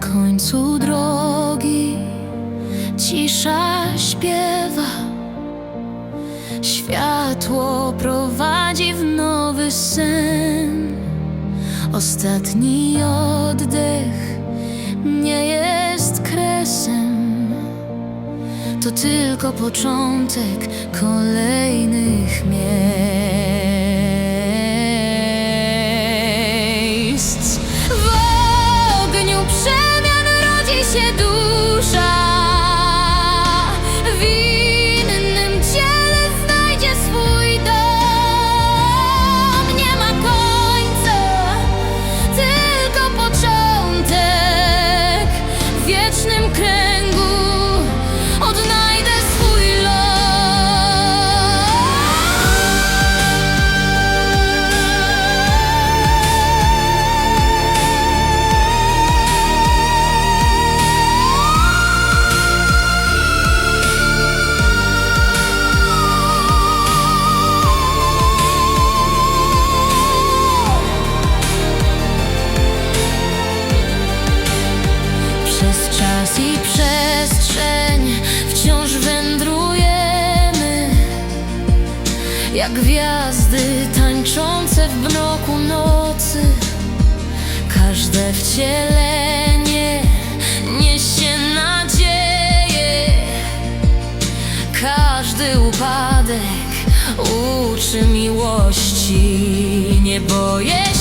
końcu drogi cisza śpiewa. Światło prowadzi w nowy sen. Ostatni oddech nie jest kresem. To tylko początek kolejnych miejsc. Rodzi się Jak gwiazdy tańczące w mroku nocy. Każde wcielenie niesie nadzieję. Każdy upadek uczy miłości. Nie boję się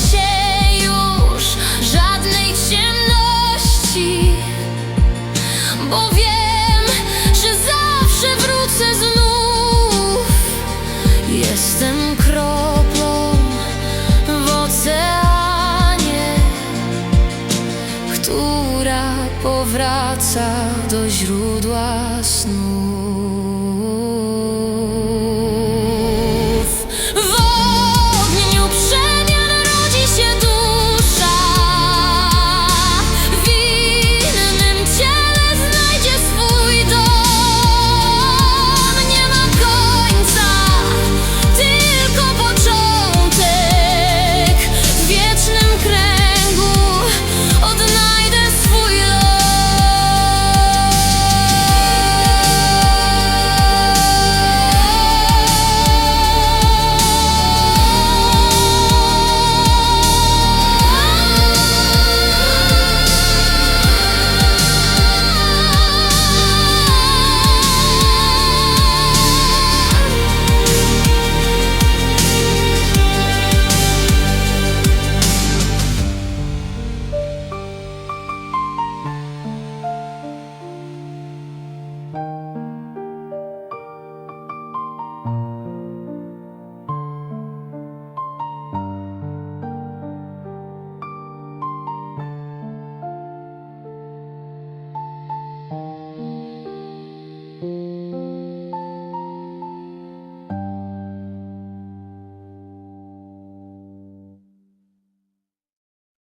Która powraca do źródła snu